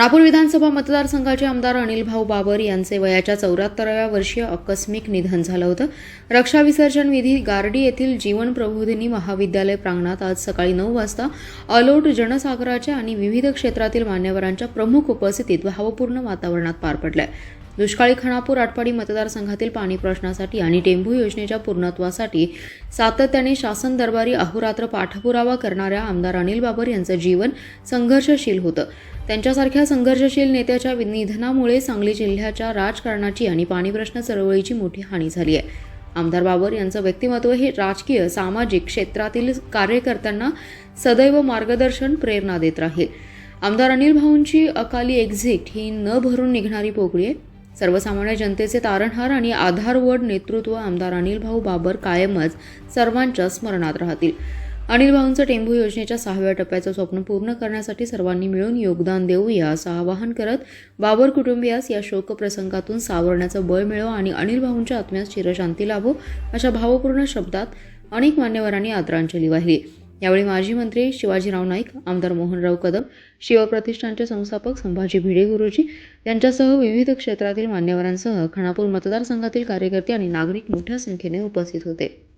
खानापूर विधानसभा मतदारसंघाचे आमदार अनिल भाऊ बाबर यांचे वयाच्या चौऱ्याहत्तराव्या वर्षीय आकस्मिक निधन झालं होतं. रक्षा विसर्जन विधी गार्डी येथील जीवन प्रबोधिनी महाविद्यालय प्रांगणात आज सकाळी नऊ वाजता अलोट जनसागराच्या आणि विविध क्षेत्रातील मान्यवरांच्या प्रमुख उपस्थितीत भावपूर्ण वातावरणात पार पडलंय. दुष्काळी खानापूर आटपाडी मतदारसंघातील पाणी प्रश्नासाठी आणि टेंभू योजनेच्या पूर्णत्वासाठी सातत्याने शासन दरबारी अहोरात्र पाठपुरावा करणाऱ्या आमदार अनिल बाबर यांचं जीवन संघर्षशील होतं. त्यांच्यासारख्या संघर्षशील नेत्याच्या निधनामुळे सांगली जिल्ह्याच्या राजकारणाची आणि पाणी प्रश्न चळवळीची मोठी हानी झाली आहे. आमदार बाबर यांचं व्यक्तिमत्व हे राजकीय सामाजिक क्षेत्रातील कार्यकर्त्यांना सदैव मार्गदर्शन प्रेरणा देत राहील. आमदार अनिल भाऊंची अकाली एक्झिट ही न भरून निघणारी पोकळी आहे. सर्वसामान्य जनतेचे तारणहार आणि आधारवड नेतृत्व आमदार अनिल भाऊ बाबर कायमच सर्वांच्या स्मरणात राहतील. अनिल भाऊंचं टेंभू योजनेच्या सहाव्या टप्प्याचं स्वप्न पूर्ण करण्यासाठी सर्वांनी मिळून योगदान देऊया असं आवाहन करत बाबर कुटुंबियास या शोकप्रसंगातून सावरण्याचं बळ मिळो आणि अनिल भाऊंच्या आत्म्यास चिरशांती लाभो अशा भावपूर्ण शब्दात अनेक मान्यवरांनी आदरांजली वाहिली. यावेळी माजी मंत्री शिवाजीराव नाईक आमदार मोहनराव कदम शिवप्रतिष्ठानचे संस्थापक संभाजी भिडे गुरुजी यांच्यासह विविध क्षेत्रातील मान्यवरांसह खानापूर मतदारसंघातील कार्यकर्ते आणि नागरिक मोठ्या संख्येने उपस्थित होते.